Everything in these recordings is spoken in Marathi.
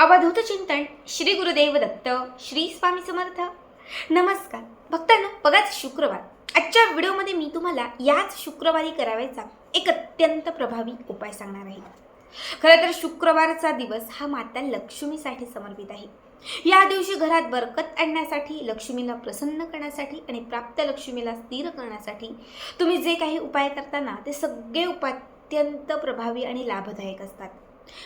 अवधूत चिंतन श्री गुरुदेव दत्त श्री स्वामी समर्थ. नमस्कार. भक्तांनो बघाच शुक्रवार. आजच्या व्हिडिओमध्ये मी तुम्हाला याच शुक्रवारी करावायचा एक अत्यंत प्रभावी उपाय सांगणार आहे. खरं तर शुक्रवारचा दिवस हा माता लक्ष्मीसाठी समर्पित आहे. या दिवशी घरात बरकत आणण्यासाठी लक्ष्मीला प्रसन्न करण्यासाठी आणि प्राप्त लक्ष्मीला स्थिर करण्यासाठी तुम्ही जे काही उपाय करताना ते सगळे उपाय अत्यंत प्रभावी आणि लाभदायक असतात.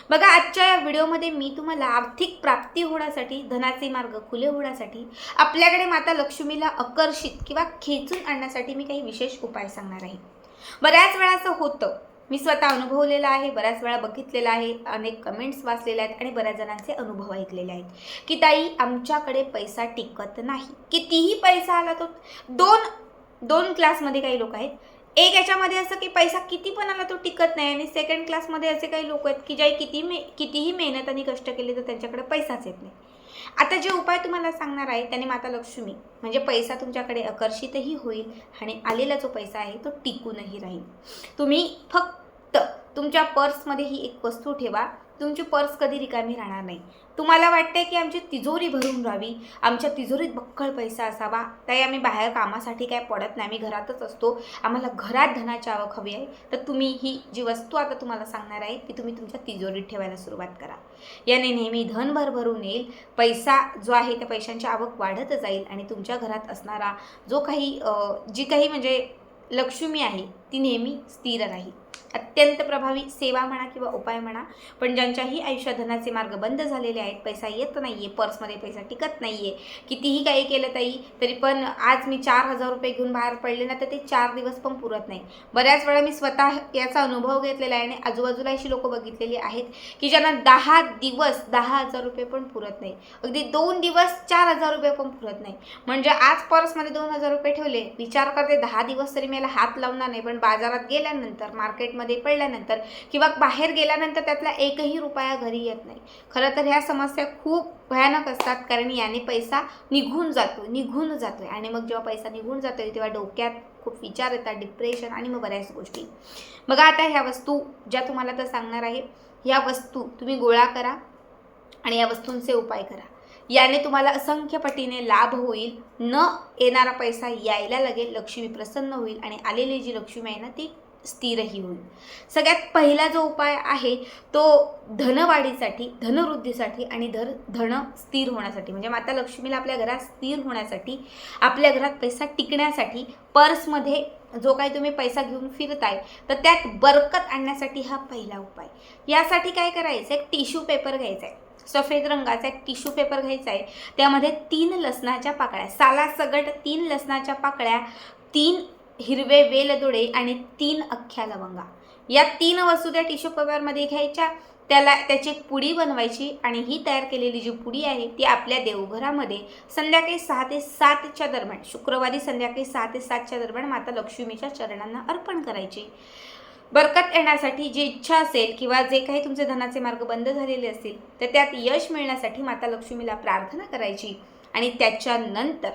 बघा आजच्या या व्हिडिओमध्ये मी तुम्हाला आर्थिक प्राप्ती होण्यासाठी धनाचे मार्ग खुले होण्यासाठी आपल्याकडे माता लक्ष्मीला आकर्षित किंवा खेचून आणण्यासाठी मी काही विशेष उपाय सांगणार आहे. बऱ्याच वेळा असं होतं. मी स्वतः अनुभवलेलं आहे बऱ्याच वेळा बघितलेलं आहे अनेक कमेंट्स वाचलेले आहेत आणि बऱ्याच जणांचे अनुभव ऐकलेले आहेत. की ताई आमच्याकडे पैसा टिकत नाही. कितीही पैसा आला तो दोन दोन क्लासमध्ये काही लोक आहेत एक याच्यामध्ये असं की पैसा किती पण आला तो टिकत नाही आणि सेकंड क्लासमध्ये असे काही लोक आहेत की ज्या किती मे कितीही मेहनत आणि कष्ट केले तर त्यांच्याकडे पैसाच येत नाही. आता जे उपाय तुम्हाला सांगणार आहे त्याने माता लक्ष्मी म्हणजे पैसा तुमच्याकडे आकर्षितही होईल आणि आलेला जो पैसा आहे तो टिकूनही राहील. तुम्ही फक्त तुमच्या पर्समध्ये ही एक वस्तू ठेवा तुमची पर्स कधी रिकामी राहणार नाही. तुम्हाला वाटते की आमची तिजोरी भरून राहावी. आमच्या तिजोरीत बक्कळ पैसा असावा. ताई आम्ही बाहेर कामासाठी काय पडत नाही. आम्ही घरातच असतो. आम्हाला घरात धनाची आवक हवी आहे. तर तुम्ही ही जी वस्तू आता तुम्हाला सांगणार आहे ती तुम्ही तुमच्या तिजोरीत ठेवायला सुरुवात करा. याने नेहमी धन भरभरून येईल. पैसा जो आहे त्या पैशांची आवक वाढत जाईल आणि तुमच्या घरात असणारा जो काही जी काही म्हणजे लक्ष्मी आहे ती नेहमी स्थिर राहील अत्यंत प्रभावी सेवा म्हणा किंवा उपाय म्हणा पण ज्यांच्याही आयुष्यात धनाचे मार्ग बंद झालेले आहेत पैसा येत नाही आहे पर्समध्ये पैसा टिकत नाही आहे कितीही काही केलं ताई तरी पण आज मी चार हजार रुपये घेऊन बाहेर पडले ना तर ते चार दिवस पण पुरत नाही. बऱ्याच वेळा मी स्वतः याचा अनुभव घेतलेला आहे आणि आजूबाजूला अशी लोकं बघितलेली आहेत की ज्यांना दहा दिवस दहा हजार रुपये पण पुरत नाही. अगदी दोन दिवस चार हजार रुपये पण पुरत नाही. म्हणजे आज पर्समध्ये दोन हजार रुपये ठेवले विचार करते दहा दिवस तरी मला हात लावणार नाही पण बाजारात गेल्यानंतर मार्केटमध्ये पडल्यानंतर किंवा बाहेर गेल्यानंतर त्यातला एकही रुपया घरी येत नाही. खरं तर ह्या समस्या खूप भयानक असतात कारण याने पैसा निघून जातो निघून जातोय. आणि मग जेव्हा पैसा निघून जातोय तेव्हा डोक्यात खूप विचार येतात डिप्रेशन आणि मग बऱ्याच गोष्टी. बघा आता ह्या वस्तू ज्या तुम्हाला तर सांगणार आहे ह्या वस्तू तुम्ही गोळा करा आणि या वस्तूंचे उपाय करा. याने तुम्हाला असंख्य पटीने लाभ होईल. न येणारा पैसा यायला लागेल लक्ष्मी प्रसन्न होईल आणि आलेली जी लक्ष्मी आहे ना ती स्थिरही होईल. सगळ्यात पहिला जो उपाय आहे तो धनवाढीसाठी धनवृद्धीसाठी आणि धर धन स्थिर होण्यासाठी. म्हणजे माता लक्ष्मीला आपल्या घरात स्थिर होण्यासाठी आपल्या घरात पैसा टिकण्यासाठी पर्समध्ये जो काही तुम्ही पैसा घेऊन फिरताय तर त्यात बरकत आणण्यासाठी हा पहिला उपाय. यासाठी काय करायचं? एक टिश्यू पेपर घ्यायचा आहे सफेद रंगाचा एक टिश्यू पेपर घ्यायचा आहे त्यामध्ये तीन लसणाच्या पाकळ्या सालासगट तीन लसणाच्या पाकळ्या तीन हिरवे वेलदोडे आणि तीन अख्ख्या लवंगा. या तीन वस्तू त्या टिश्यू पेपरमध्ये घ्यायच्या. त्याला त्याची एक पुडी बनवायची आणि ही तयार केलेली जी पुडी आहे ती आपल्या देवघरामध्ये संध्याकाळी सहा ते सातच्या दरम्यान शुक्रवारी संध्याकाळी सहा ते सातच्या दरम्यान माता लक्ष्मीच्या चरणांना अर्पण करायची. बरकत येण्यासाठी जी इच्छा असेल किंवा जे काही तुमचे धनाचे मार्ग बंद झालेले असतील तर त्यात यश मिळण्यासाठी माता लक्ष्मीला प्रार्थना करायची आणि त्याच्यानंतर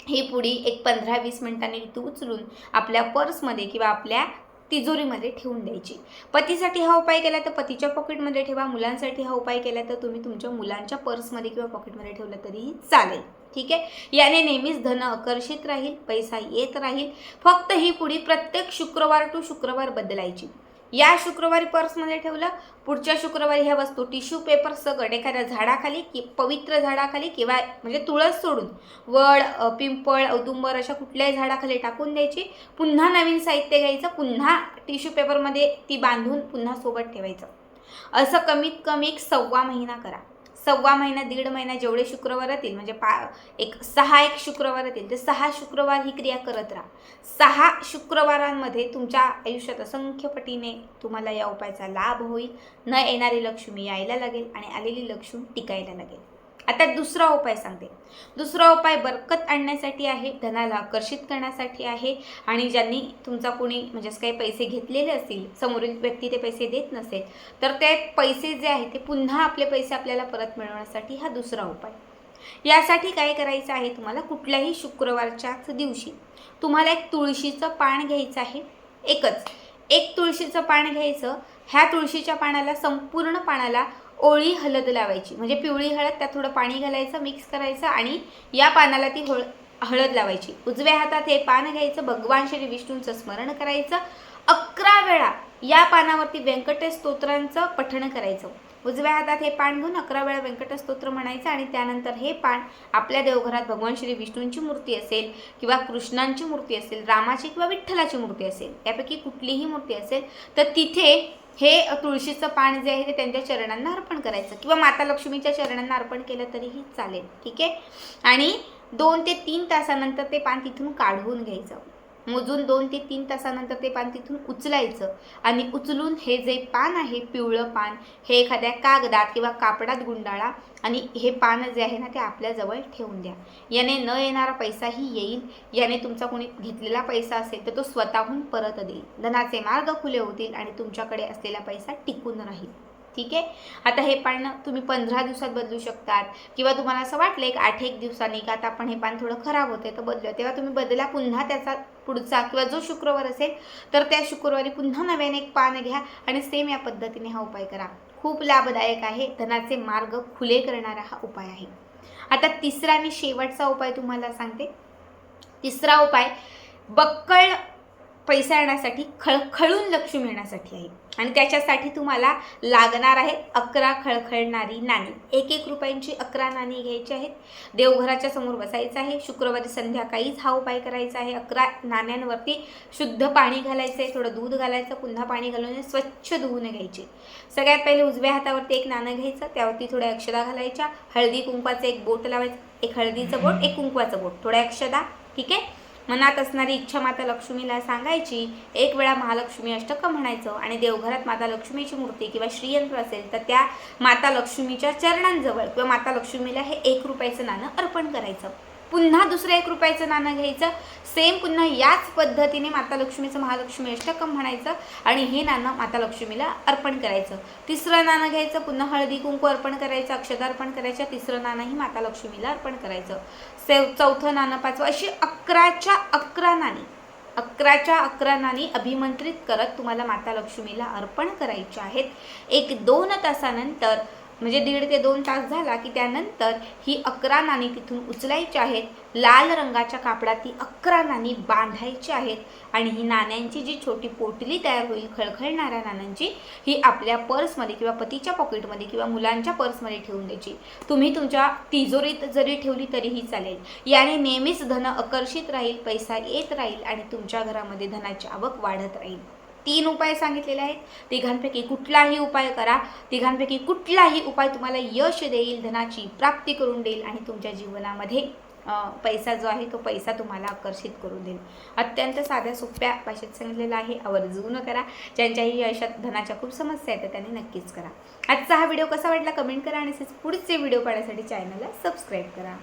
ही पुडी एक पंधरा वीस मिनिटांनी ती उचलून आपल्या पर्समध्ये किंवा आपल्या तिजोरीमध्ये ठेवून द्यायची. पतीसाठी हा उपाय केला तर पतीच्या पॉकेटमध्ये ठेवा. मुलांसाठी हा उपाय केला तर तुम्ही तुमच्या मुलांच्या पर्समध्ये किंवा पॉकेटमध्ये ठेवलं तरीही चालेल. ठीक आहे? याने नेहमीच धन आकर्षित राहील पैसा येत राहील. फक्त ही पुढी प्रत्येक शुक्रवार टू शुक्रवार बदलायची. या शुक्रवारी पर्समध्ये ठेवलं. पुढच्या शुक्रवारी ह्या वस्तू टिश्यू पेपर सगट एखाद्या झाडाखाली की पवित्र झाडाखाली किंवा म्हणजे तुळस सोडून वड पिंपळ औदुंबर अशा कुठल्याही झाडाखाली टाकून द्यायची. पुन्हा नवीन साहित्य घ्यायचं. पुन्हा टिश्यू पेपरमध्ये ती बांधून पुन्हा सोबत ठेवायचं. असं कमीत कमी एक सव्वा महिना करा. सव्वा महिना दीड महिना जेवढे शुक्रवार येतील म्हणजे पा एक सहा एक शुक्रवार येतील ते सहा शुक्रवार ही क्रिया करत राहा. सहा शुक्रवारांमध्ये तुमच्या आयुष्यात असंख्य पटीने तुम्हाला या उपायाचा लाभ होईल. न येणारी लक्ष्मी यायला लागेल आणि आलेली लक्ष्मी टिकायला लागेल. आता दुसरा उपाय सांगते. दुसरा उपाय बरकत आणण्यासाठी आहे धनाला आकर्षित करण्यासाठी आहे आणि ज्यांनी तुमचा कोणी म्हणजे असं काही पैसे घेतलेले असतील समोरील व्यक्ती ते पैसे देत नसेल तर ते पैसे जे आहेत ते पुन्हा आपले पैसे आपल्याला परत मिळवण्यासाठी हा दुसरा उपाय. यासाठी काय करायचं आहे तुम्हाला? कुठल्याही शुक्रवारच्याच दिवशी तुम्हाला एक तुळशीचं पान घ्यायचं आहे. एकच. एक तुळशीचं पान घ्यायचं. ह्या तुळशीच्या पानाला संपूर्ण पानाला ओळी हळद लावायची. म्हणजे पिवळी हळद त्यात थोडं पाणी घालायचं मिक्स करायचं आणि या पानाला ती हळद हळद लावायची. उजव्या हातात हे पान घ्यायचं भगवान श्री विष्णूंचं स्मरण करायचं. अकरा वेळा या पानावरती व्यंकटेश स्तोत्रांचं पठण करायचं. उजव्या हातात हे पान घेऊन अकरा वेळा व्यंकटस्तोत्र म्हणायचं आणि त्यानंतर हे पान आपल्या देवघरात भगवान श्री विष्णूंची मूर्ती असेल किंवा कृष्णांची मूर्ती असेल रामाची किंवा विठ्ठलाची मूर्ती असेल यापैकी कुठलीही मूर्ती असेल तर तिथे हे तुळशीचं पान जे आहे ते त्यांच्या चरणांना अर्पण करायचं किंवा माता लक्ष्मीच्या चरणांना अर्पण केलं तरीही चालेल ठीक आहे? आणि दोन ते तीन तासानंतर ते पान तिथून काढून घ्यायचं. मोजून दोन ते तीन तासानंतर ते पान तिथून उचलायचं. आणि उचलून हे जे पान आहे पिवळं पान हे एखाद्या कागदात किंवा कापडात गुंडाळा आणि हे पान जे आहे ना ते आपल्याजवळ ठेवून द्या. याने न येणारा पैसाही येईल. याने तुमचा कोणी घेतलेला पैसा असेल तर तो स्वतःहून परत देईल. धनाचे मार्ग खुले होतील आणि तुमच्याकडे असलेला पैसा टिकून राहील. ठीक आहे? आता हे पान तुम्ही पंधरा दिवसात बदलू शकतात. किंवा तुम्हाला असं वाटलं एक आठ एक दिवसांनी का आता आपण हे पान थोडं खराब होते तर बदलूया. तेव्हा तुम्ही बदला पुन्हा त्याचा पुढचा किंवा जो शुक्रवार असेल तर त्या शुक्रवारी पुन्हा नव्याने एक पान घ्या आणि सेम या पद्धतीने हा उपाय करा. खूप लाभदायक आहे. धनाचे मार्ग खुले करणारा हा उपाय आहे. आता तिसरा आणि शेवटचा उपाय तुम्हाला सांगते. तिसरा उपाय बक्कळ पैसा येण्यासाठी खळखळून लक्ष्मी येण्यासाठी आहे. आणि त्याच्यासाठी तुम्हाला लागणार आहे अकरा खळखळणारी नाणी. एक एक रुपयांची अकरा नाणी घ्यायची आहेत. देवघराच्या समोर बसायचं आहे. शुक्रवारी संध्याकाळीच हा उपाय करायचा आहे. अकरा नाण्यांवरती शुद्ध पाणी घालायचं आहे. थोडं दूध घालायचं पुन्हा पाणी घालून स्वच्छ धुवून घ्यायचे. सगळ्यात पहिले उजव्या हातावरती एक नाणं घ्यायचं. त्यावरती थोड्या अक्षदा घालायच्या. हळदी कुंकवाचं एक बोट लावायचं. एक हळदीचं बोट एक कुंकवाचं बोट. थोड्या अक्षदा. ठीक आहे? मनात असणारी इच्छा माता लक्ष्मीला सांगायची एक वेळा महालक्ष्मी अष्टक म्हणायचं आणि देवघरात माता लक्ष्मीची मूर्ती किंवा श्रीयंत्र असेल तर त्या माता लक्ष्मीच्या चरणांजवळ किंवा माता लक्ष्मीला हे एक रुपयाचं नाणं अर्पण करायचं. पुन्हा दुसरं एक रुपयाचं नाणं घ्यायचं. सेम पुन्हा याच पद्धतीने माता लक्ष्मीचं महालक्ष्मी अष्टकम म्हणायचं आणि हे नाणं माता लक्ष्मीला अर्पण करायचं. तिसरं नाणं घ्यायचं पुन्हा हळदी कुंकू अर्पण करायचं अक्षदार्पण करायचं तिसरं नाणंही माता लक्ष्मीला अर्पण करायचं. सेव चौथं नाणं पाचवं अशी अकराच्या अकरा नाणी अकराच्या अकरा नाणी अभिमंत्रित करत तुम्हाला माता लक्ष्मीला अर्पण करायचे आहेत. एक दोन तासानंतर म्हणजे दीड ते दोन तास झाला की त्यानंतर ही अकरा नाणी तिथून उचलायची आहेत. लाल रंगाच्या कापडात ती अकरा नाणी बांधायची आहेत. आणि ही नाण्यांची जी छोटी पोटली तयार होईल खळखळणाऱ्या नाण्यांची ही आपल्या पर्समध्ये किंवा पतीच्या पॉकेटमध्ये किंवा मुलांच्या पर्समध्ये ठेवून द्यायची. तुम्ही तुमच्या तिजोरीत जरी ठेवली तरीही चालेल. याने नेहमीच धन आकर्षित राहील पैसा येत राहील आणि तुमच्या घरामध्ये धनाची आवक वाढत राहील. तीन उपाय सांगितलेले आहेत. तिघांपैकी कुठलाही उपाय करा. तिघांपैकी कुठलाही उपाय तुम्हाला यश देईल धनाची प्राप्ती करून देईल आणि तुमच्या जीवनामध्ये पैसा जो आहे तो पैसा तुम्हाला आकर्षित करून देईल. अत्यंत साध्या सोप्या भाषेत सांगितलेलं आहे. आवर्जून करा. ज्यांच्याही आयुष्यात धनाच्या खूप समस्या आहेत तर त्यांनी नक्कीच करा. आजचा हा व्हिडिओ कसा वाटला कमेंट करा आणि पुढचे व्हिडिओ पाहण्यासाठी चॅनलला सबस्क्राईब करा.